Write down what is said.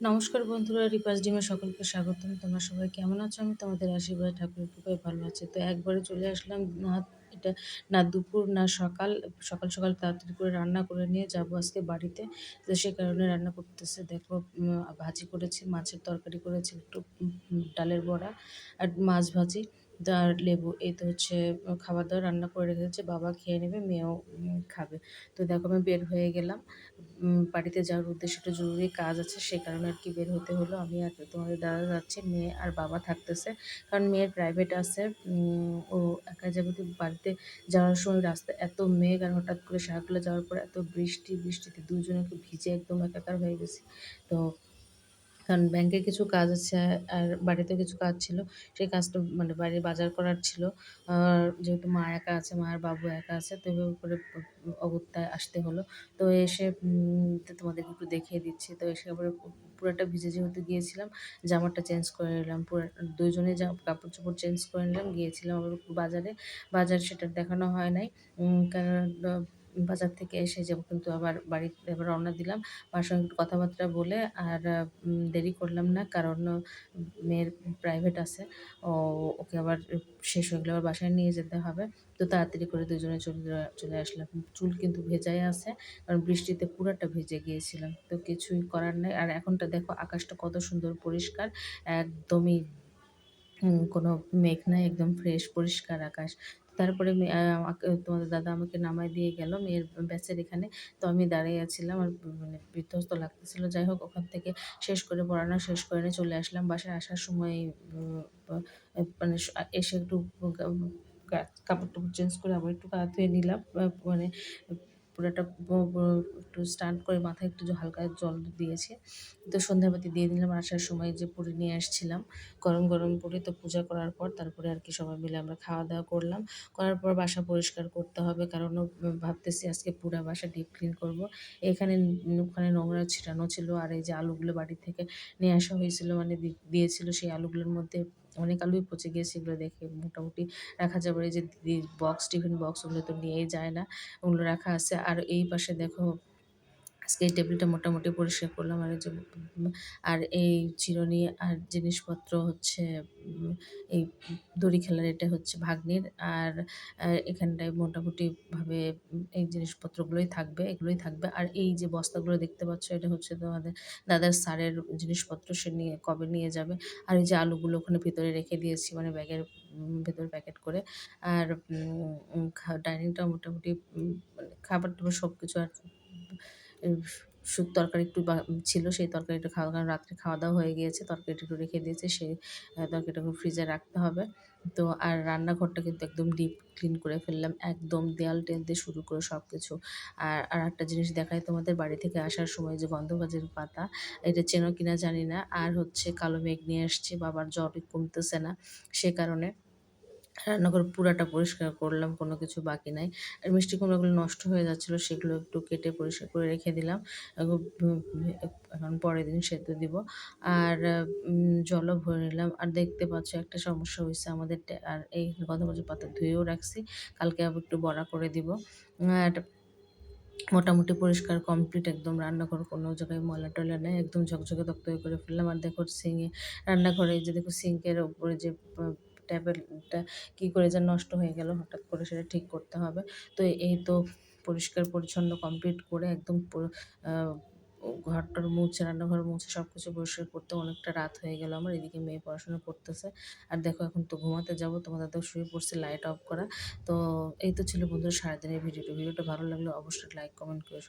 নমস্কার বন্ধুরা, রিপাস ডিমে সকলকে স্বাগতম। তোমরা সবাই কেমন আছো? আমি তোমাদের আশীর্বাদ, ঠাকুরের কৃপায় ভালো আছি। তো একবারে চলে আসলাম, না, এটা না দুপুর, না সকাল। সকাল সকাল তাড়াতাড়ি করে রান্না করে নিয়ে যাব আজকে বাড়িতে। তো সে কারণে রান্না করতেছে, দেখো ভাজি করেছি, মাছের তরকারি করেছি, একটু ডালের বড়া আর মাছ ভাজি। আর লেবু, এই তো হচ্ছে খাবার দাবার রান্না করে রেখে রেখেছে বাবা খেয়ে নেবে, মেয়েও খাবে। তো দেখো আমি বের হয়ে গেলাম বাড়িতে যাওয়ার উদ্দেশ্যে একটা জরুরি কাজ আছে, সে কারণে আর কি বের হতে হলো। আমি আর তোমাদের দাদা যাচ্ছে, মেয়ে আর বাবা থাকতেছে, কারণ মেয়ের প্রাইভেট আছে ও একা যাবে তো বাড়িতে যাওয়ার সময় রাস্তা এত মেঘ আর হঠাৎ করে শাহগুলো যাওয়ার পর এত বৃষ্টি, বৃষ্টিতে দুজনকে ভিজে একদম একাকার হয়ে গেছি। তো কারণ ব্যাংকে কিছু কাজ আছে, আর বাড়িতে কিছু কাজ ছিল, সেই কাজটা মানে বাড়ির বাজার করার ছিল। আর যেহেতু মা একা আছে, মা আর বাবু একা আছে, তো এভাবে করে অগত্যায় আসতে হলো। তো এসে তোমাদেরকে একটু দেখিয়ে দিচ্ছি। তো এসে আবার পুরোটা ভিজে যেহেতু গিয়েছিলাম, জামাটা চেঞ্জ করে নিলাম, পুরো দুজনে যা কাপড় চোপড় চেঞ্জ করে নিলাম, গিয়েছিলাম আবার বাজারে। বাজার সেটা দেখানো হয় নাই কারণ বাজার থেকে এসে যাব কিন্তু আবার বাড়িতে এবার রওনা দিলাম। মার সঙ্গে একটু কথাবার্তা বলে আর দেরি করলাম না কারণ মেয়ের প্রাইভেট আছে। ও, ওকে আবার শেষ হয়ে গেলে আবার বাসায় নিয়ে যেতে হবে। তো তাড়াতাড়ি করে দুজনে চলে চলে আসলাম। চুল কিন্তু ভেজাই আছে কারণ বৃষ্টিতে পুরাটা ভেজে গিয়েছিলাম। তো কিছুই করার নেই। আর এখনটা দেখো আকাশটা কত সুন্দর পরিষ্কার। একদমই কোনো মেঘ নাই, একদম ফ্রেশ পরিষ্কার আকাশ। তারপরে তোমাদের দাদা আমাকে নামায় দিয়ে গেল, মেয়ের ব্যাচের এখানে। তো আমি দাঁড়িয়ে আছিলাম আর মানে বিধ্বস্ত লাগতেছিল। যাই হোক, ওখান থেকে শেষ করে পড়ানো শেষ করে নিয়ে চলে আসলাম। বাসায় আসার সময় মানে এসে একটু কাপড় টাপড় চেঞ্জ করে আবার একটু গা ধুয়ে নিলাম। মানে পুরোটা একটু স্টান করে মাথায় একটু হালকা জল দিয়েছে। তো সন্ধ্যাবাতি দিয়ে দিলাম, আসার সময় যে পুরি নিয়ে আসছিলাম, গরম গরম পুরি, তো পূজা করার পর তারপরে আর কি সবাই মিলে আমরা খাওয়া দাওয়া করলাম। করার পর বাসা পরিষ্কার করতে হবে, কারণ ভাবতেছি আজকে পুরা বাসা ডিপ ক্লিন করব। এখানে ওখানে নোংরা ছিটানো ছিল, আর এই যে আলুগুলো বাড়ি থেকে নিয়ে আসা হয়েছিল মানে দিয়েছিল, সেই আলুগুলোর মধ্যে অনেক আলুই পচে গিয়েছে সেগুলো দেখে। মোটামুটি রাখা যাবে এই যে বক্স টিফিন বক্স ওগুলো তো নিয়েই যায় না। ওগুলো রাখা আছে। আর এই পাশে দেখো আজকে এই টেবিলটা মোটামুটি পরিষ্কার করলাম আর আর এই চিরুনি আর জিনিসপত্র হচ্ছে এই দড়ি খেলার এটা হচ্ছে ভাগ্নির আর এখানটায় মোটামুটিভাবে এই জিনিসপত্রগুলোই থাকবে, এগুলোই থাকবে। আর এই যে বস্তাগুলো দেখতে পাচ্ছ এটা হচ্ছে তোমাদের দাদার সারের জিনিসপত্র, সে নিয়ে, কবে নিয়ে যাবে। আর এই যে আলুগুলো ওখানে ভিতরে রেখে দিয়েছি মানে ব্যাগের ভেতরে প্যাকেট করে। আর ডাইনিংটা মোটামুটি মানে খাবার দাবার সব কিছু আর তরকারি একটু ছিল, সেই তরকারিটা খাওয়া, কারণ রাত্রে খাওয়া দাওয়া হয়ে গিয়েছে, তরকারিটা একটু রেখে দিয়েছে, সেই তরকারিটা ফ্রিজে রাখতে হবে। তো, আর রান্নাঘরটা কিন্তু একদম ডিপ ক্লিন করে ফেললাম, একদম দেয়াল টেল দিয়ে শুরু করে সব কিছু আর আর একটা জিনিস দেখায় তোমাদের বাড়ি থেকে আসার সময় যে গন্ধভাজের পাতা, এটা চেনো কিনা জানি না, আর হচ্ছে কালো মেঘ নিয়ে আসছে, বাবার জ্বর কমতেছে না, সে কারণে। রান্নাঘর পুরাটা পরিষ্কার করলাম, কোনো কিছু বাকি নাই। আর মিষ্টি কুমড়োগুলো নষ্ট হয়ে যাচ্ছিল, সেগুলো একটু কেটে পরিষ্কার করে রেখে দিলাম। এখন পরের দিন সেদ্ধ দিব। আর জলও ভরে নিলাম। আর দেখতে পাচ্ছ একটা সমস্যা হয়েছে আমাদের আর এই গন্ধবাজি পাতা ধুয়েও রাখছি। কালকে আবার একটু বড়া করে দিব। আর মোটামুটি পরিষ্কার কমপ্লিট একদম রান্নাঘর, কোনো জায়গায় ময়লা টয়লা নেই। একদম ঝকঝকে তক্তকে করে ফেললাম। আর দেখো সিঙ্গে রান্নাঘরে যে দেখো সিঙ্কের ওপরে যে ট্যাবলেটটা কী করে যেন নষ্ট হয়ে গেল, হঠাৎ করে সেটা ঠিক করতে হবে। তো এই তো পরিষ্কার পরিচ্ছন্ন কমপ্লিট করে একদম ঘরটার মুছে, রান্নাঘর মুছে সব কিছু পরিষ্কার করতে অনেকটা রাত হয়ে গেল আমার, এদিকে মেয়ে পড়াশোনা করতেছে। আর দেখো এখন তো ঘুমাতে যাব তোমাদের তো শুয়ে পড়ছে লাইট অফ করা। তো এই তো ছিল বন্ধুরা সারাদিনের ভিডিওটা ভিডিওটা ভালো লাগলে অবশ্যই লাইক কমেন্ট করে।